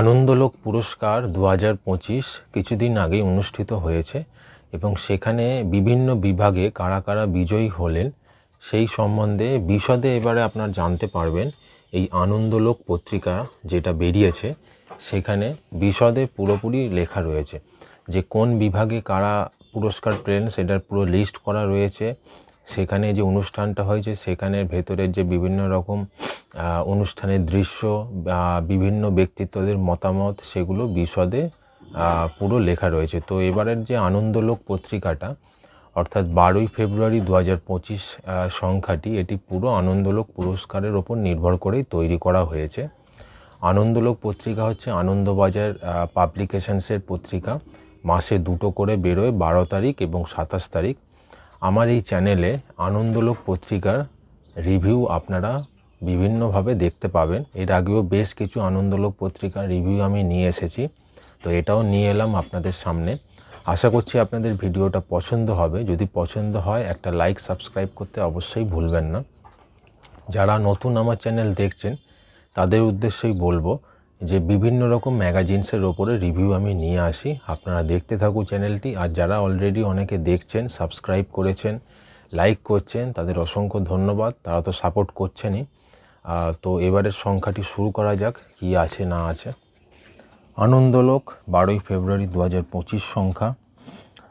আনন্দলোক পুরস্কার দু হাজার পঁচিশ কিছুদিন আগেই অনুষ্ঠিত হয়েছে এবং সেখানে বিভিন্ন বিভাগে কারা কারা বিজয়ী হলেন সেই সম্বন্ধে বিশদে এবারে আপনার জানতে পারবেন এই আনন্দলোক পত্রিকা যেটা বেরিয়েছে। সেখানে বিশদে পুরোপুরি লেখা রয়েছে যে কোন বিভাগে কারা পুরস্কার পেলেন সেটার পুরো লিস্ট করা রয়েছে। সেখানে যে অনুষ্ঠানটা হয়েছে সেখানের ভেতরের যে বিভিন্ন রকম অনুষ্ঠানের দৃশ্য বিভিন্ন ব্যক্তিত্বদের মতামত সেগুলো বিশদে পুরো লেখা রয়েছে। তো এবারের যে আনন্দলোক পত্রিকাটা, অর্থাৎ বারোই ফেব্রুয়ারি দু হাজার পঁচিশ সংখ্যাটি, এটি পুরো আনন্দলোক পুরস্কারের ওপর নির্ভর করেই তৈরি করা হয়েছে। আনন্দলোক পত্রিকা হচ্ছে আনন্দবাজার পাবলিকেশনসের পত্রিকা। মাসে দুটো করে বেরোয়, বারো তারিখ এবং সাতাশ তারিখ। আমার এই চ্যানেলে আনন্দলোক পত্রিকার রিভিউ আপনারা বিভিন্নভাবে দেখতে পাবেন। এর আগেও বেশ কিছু আনন্দলোক পত্রিকার রিভিউ আমি নিয়ে এসেছি। তো এটাও নিয়ে এলাম আপনাদের সামনে। আশা করছি আপনাদের ভিডিওটা পছন্দ হবে। যদি পছন্দ হয়, একটা লাইক, সাবস্ক্রাইব করতে অবশ্যই ভুলবেন না। যারা নতুন আমার চ্যানেল দেখছেন, তাদের উদ্দেশ্যেই বলব যে বিভিন্ন রকম ম্যাগাজিনসের ওপরে রিভিউ আমি নিয়ে আসি। আপনারা দেখতে থাকুন চ্যানেলটি। আর যারা অলরেডি অনেকে দেখছেন, সাবস্ক্রাইব করেছেন, লাইক করছেন, তাদের অসংখ্য ধন্যবাদ। তারা তো সাপোর্ট করছেনই। তো এবারের সংখ্যাটি শুরু করা যাক, কি আছে না আছে। আনন্দলোক, বারোই ফেব্রুয়ারি দু হাজার পঁচিশ সংখ্যা।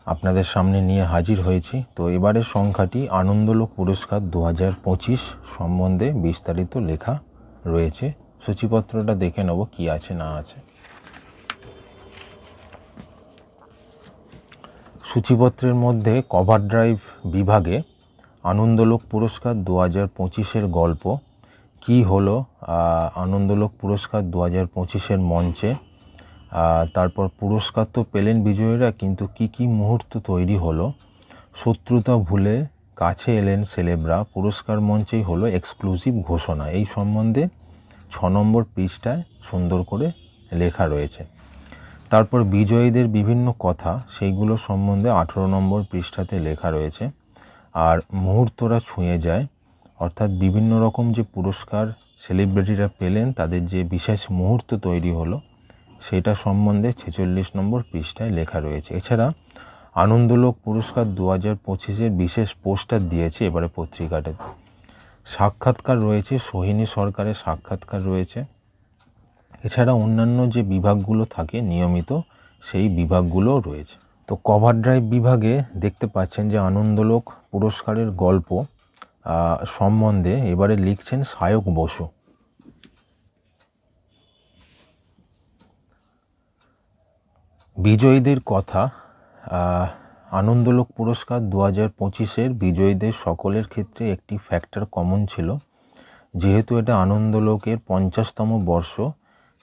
আপনাদের সামনে নিয়ে হাজির হয়েছি। তো এবারের সংখ্যাটি আনন্দলোক পুরস্কার দু হাজার পঁচিশ সম্বন্ধে বিস্তারিত লেখা রয়েছে। সূচিপত্রটা দেখে নেব কি আছে না আছে। সূচিপত্রের মধ্যে কভার ড্রাইভ বিভাগে আনন্দলোক পুরস্কার দু হাজার পঁচিশের গল্প কী হলো? আনন্দলোক পুরস্কার দু হাজার পঁচিশের মঞ্চে। তারপর পুরস্কার তো পেলেন বিজয়ীরা, কিন্তু কি কি মুহূর্ত তৈরি হলো? শত্রুতা ভুলে কাছে এলেন সেলেবরা। পুরস্কার মঞ্চেই হলো এক্সক্লুসিভ ঘোষণা। এই সম্বন্ধে ছ নম্বর পৃষ্ঠায় সুন্দর করে লেখা রয়েছে। তারপর বিজয়ীদের বিভিন্ন কথা, সেইগুলো সম্বন্ধে আঠেরো নম্বর পৃষ্ঠাতে লেখা রয়েছে। আর মুহূর্তরা ছুঁয়ে যায়। অর্থাৎ বিভিন্ন রকম যে পুরস্কার সেলিব্রিটিরা পেলেন, তাদের যে বিশেষ মুহূর্ত তৈরি হলো, সেটা সম্বন্ধে ছেচল্লিশ নম্বর পৃষ্ঠায় লেখা রয়েছে। এছাড়া আনন্দলোক পুরস্কার দু হাজার পঁচিশের বিশেষ পোস্টার দিয়েছে এবারে পত্রিকাটাতে সাক্ষাৎকার রয়েছে, সোহিনী সরকারের সাক্ষাৎকার রয়েছে। এছাড়া অন্যান্য যে বিভাগগুলো থাকে, নিয়মিত সেই বিভাগগুলোও রয়েছে। তো কভার ড্রাইভ বিভাগে দেখতে পাচ্ছেন যে আনন্দলোক পুরস্কারের গল্প সম্বন্ধে এবারে লিখছেন সায়ক বসু। বিজয়ীদের কথা আনন্দলোক পুরস্কার দু হাজার পঁচিশের বিজয়ীদের সকলের ক্ষেত্রে একটি ফ্যাক্টর কমন ছিল। যেহেতু এটা আনন্দলোকের পঞ্চাশতম বর্ষ,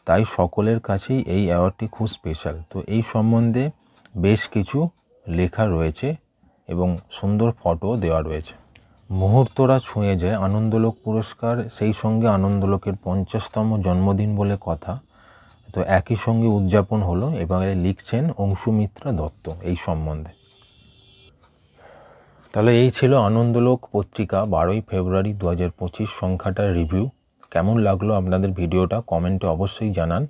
তাই সকলের কাছেই এই অ্যাওয়ার্ডটি খুব স্পেশাল তো এই সম্বন্ধে বেশ কিছু লেখা রয়েছে এবং সুন্দর ফটো দেওয়া রয়েছে। মুহূর্তরা ছুঁয়ে যায় আনন্দলোক পুরস্কার, সেই সঙ্গে আনন্দলোকের পঞ্চাশতম জন্মদিন বলে কথা। তো একই সঙ্গে উদযাপন হলো, এবারে লিখছেন অংশুমিত্রা দত্ত এই সম্বন্ধে। তাহলে এই ছিল আনন্দলোক পত্রিকা, বারোই ফেব্রুয়ারি দু হাজার পঁচিশ সংখ্যাটার রিভিউ। কেমন লাগল আপনাদের ভিডিওটা কমেন্টে অবশ্যই জানান।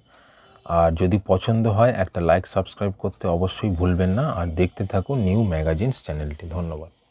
আর যদি পছন্দ হয় একটা লাইক, সাবস্ক্রাইব করতে অবশ্যই ভুলবেন না। আর দেখতে থাকুন নিউ ম্যাগাজিনস চ্যানেলটি। ধন্যবাদ।